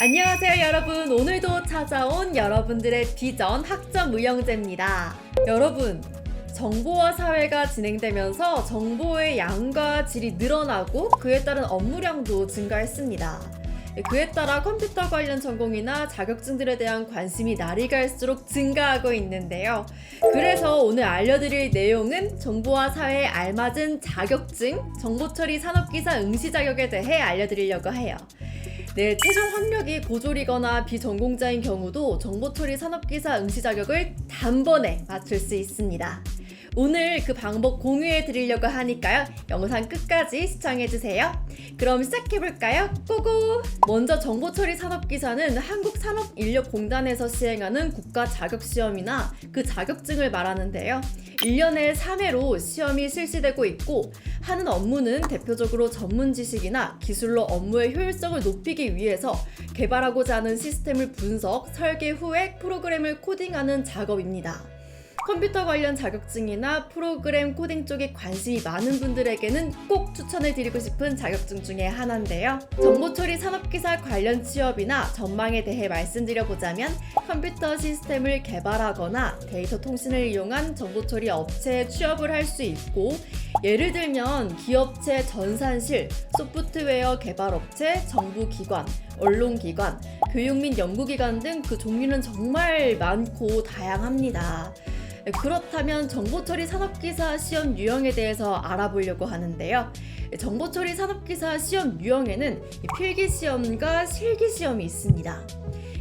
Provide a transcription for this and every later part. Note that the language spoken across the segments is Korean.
안녕하세요 여러분 오늘도 찾아온 여러분들의 비전 학점 무형제입니다 여러분 정보화 사회가 진행되면서 정보의 양과 질이 늘어나고 그에 따른 업무량도 증가했습니다 그에 따라 컴퓨터 관련 전공이나 자격증들에 대한 관심이 날이 갈수록 증가하고 있는데요. 그래서 오늘 알려드릴 내용은 정보화 사회에 알맞은 자격증, 정보처리 산업기사 응시 자격에 대해 알려드리려고 해요. 네, 최종 학력이 고졸이거나 비전공자인 경우도 정보처리 산업기사 응시 자격을 단번에 맞출 수 있습니다. 오늘 그 방법 공유해 드리려고 하니까요. 영상 끝까지 시청해 주세요. 그럼 시작해 볼까요? 고고! 먼저 정보처리 산업기사는 한국산업인력공단에서 시행하는 국가 자격 시험이나 그 자격증을 말하는데요. 1년에 3회로 시험이 실시되고 있고 하는 업무는 대표적으로 전문 지식이나 기술로 업무의 효율성을 높이기 위해서 개발하고자 하는 시스템을 분석, 설계 후에 프로그램을 코딩하는 작업입니다. 컴퓨터 관련 자격증이나 프로그램 코딩 쪽에 관심이 많은 분들에게는 꼭 추천을 드리고 싶은 자격증 중에 하나인데요. 정보처리 산업기사 관련 취업이나 전망에 대해 말씀드려보자면 컴퓨터 시스템을 개발하거나 데이터 통신을 이용한 정보처리 업체에 취업을 할 수 있고 예를 들면 기업체 전산실, 소프트웨어 개발업체, 정부기관, 언론기관, 교육 및 연구기관 등 그 종류는 정말 많고 다양합니다. 네, 그렇다면 정보처리 산업기사 시험 유형에 대해서 알아보려고 하는데요. 정보처리 산업기사 시험 유형에는 필기 시험과 실기 시험이 있습니다.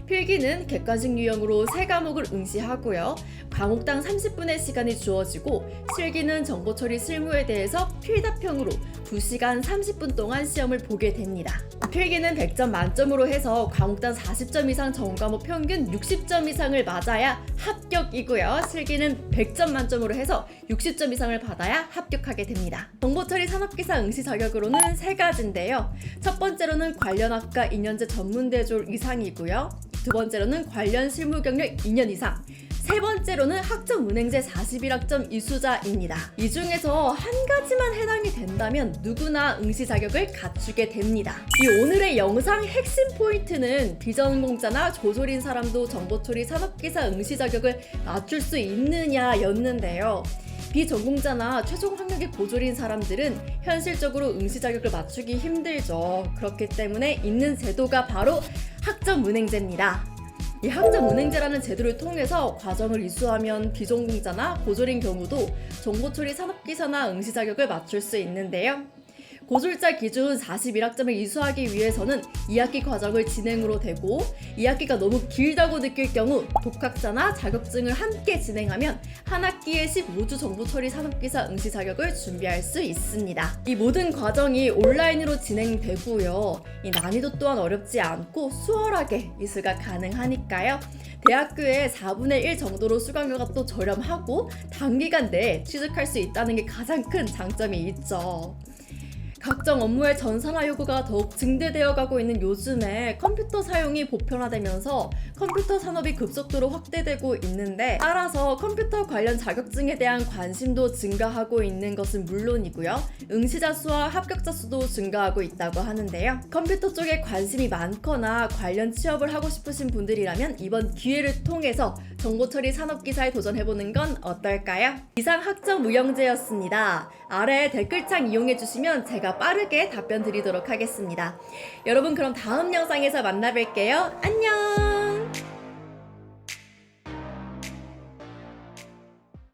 필기는 객관식 유형으로 세 과목을 응시하고요. 과목당 30분의 시간이 주어지고 실기는 정보처리 실무에 대해서 필답형으로 2시간 30분 동안 시험을 보게 됩니다. 필기는 100점 만점으로 해서 과목당 40점 이상 전 과목 평균 60점 이상을 맞아야 합격이고요. 실기는 100점 만점으로 해서 60점 이상을 받아야 합격하게 됩니다. 정보처리 산업기사 응시 자격으로는 세 가지인데요. 첫 번째로는 관련 학과 2년제 전문대졸 이상이고요. 두 번째로는 관련 실무 경력 2년 이상. 세 번째로는 학점 은행제 41학점 이수자입니다. 이 중에서 한 가지만 해당이 된다면 누구나 응시 자격을 갖추게 됩니다. 이 오늘의 영상 핵심 포인트는 비전공자나 조졸인 사람도 정보처리 산업기사 응시 자격을 맞출 수 있느냐였는데요. 비전공자나 최종 학력이 고졸인 사람들은 현실적으로 응시 자격을 맞추기 힘들죠. 그렇기 때문에 있는 제도가 바로 학점 은행제입니다. 이 학점 은행제라는 제도를 통해서 과정을 이수하면 비전공자나 고졸인 경우도 정보 처리 산업기사나 응시 자격을 맞출 수 있는데요. 고졸자 기준 41학점을 이수하기 위해서는 2학기 과정을 진행으로 되고 2학기가 너무 길다고 느낄 경우 독학자나 자격증을 함께 진행하면 한 학기에 15주 정보 처리 산업기사 응시 자격을 준비할 수 있습니다. 이 모든 과정이 온라인으로 진행되고요. 이 난이도 또한 어렵지 않고 수월하게 이수가 가능하니까요. 대학교에 4분의 1 정도로 수강료가 또 저렴하고 단기간 내에 취직할 수 있다는 게 가장 큰 장점이 있죠. 각종 업무의 전산화 요구가 더욱 증대되어 가고 있는 요즘에 컴퓨터 사용이 보편화되면서 컴퓨터 산업이 급속도로 확대되고 있는데 따라서 컴퓨터 관련 자격증에 대한 관심도 증가하고 있는 것은 물론이고요. 응시자 수와 합격자 수도 증가하고 있다고 하는데요. 컴퓨터 쪽에 관심이 많거나 관련 취업을 하고 싶으신 분들이라면 이번 기회를 통해서 정보처리 산업기사에 도전해보는 건 어떨까요? 이상 학점 무형제였습니다. 아래 댓글창 이용해주시면 제가 빠르게 답변 드리도록 하겠습니다. 여러분 그럼 다음 영상에서 만나뵐게요. 안녕!